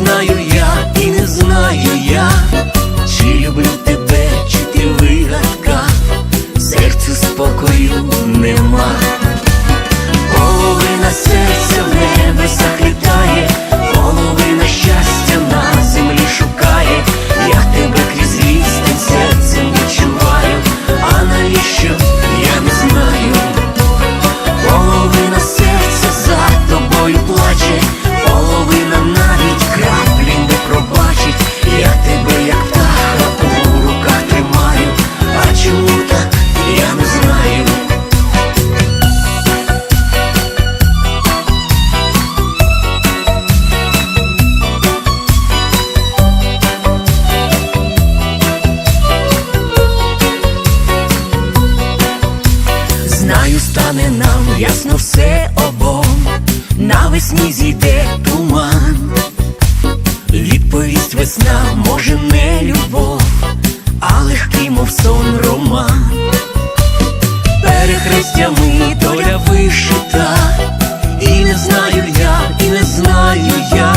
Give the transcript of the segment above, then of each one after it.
знаю я, і не знаю я, чи люблю тебе, чи ти вигадка, серцю спокою стане нам ясно все обом, навесні зійде туман. Відповість весна, може, не любов, а легкий, мов сон роман. Перехрестями доля вишита, і не знаю я, і не знаю я,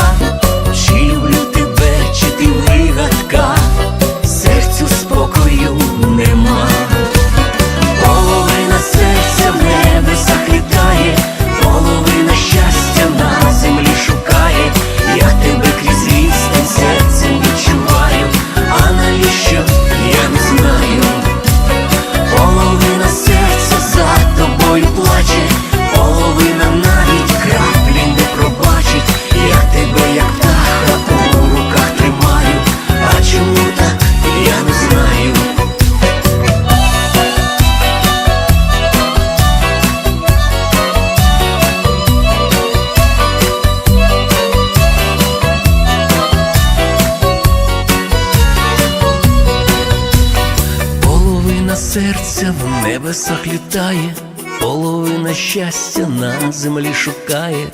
Половина серця в небесах літає, половина щастя на землі шукає.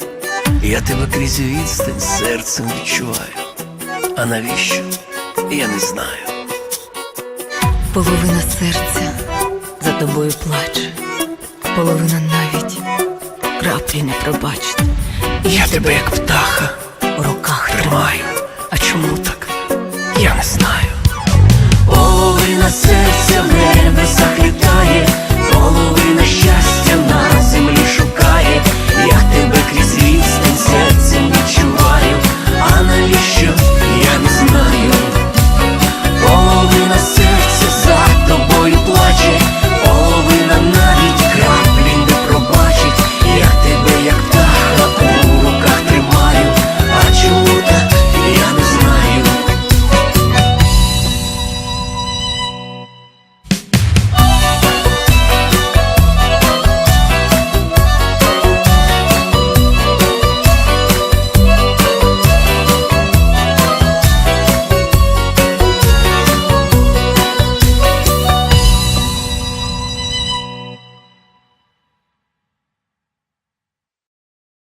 Я тебе крізь відстань серцем відчуваю. А навіщо? Я не знаю. Половина серця за тобою плаче, половина навіть краплі не пробачить. Я тебе як птаха У руках тримаю. А чому так? Я не знаю.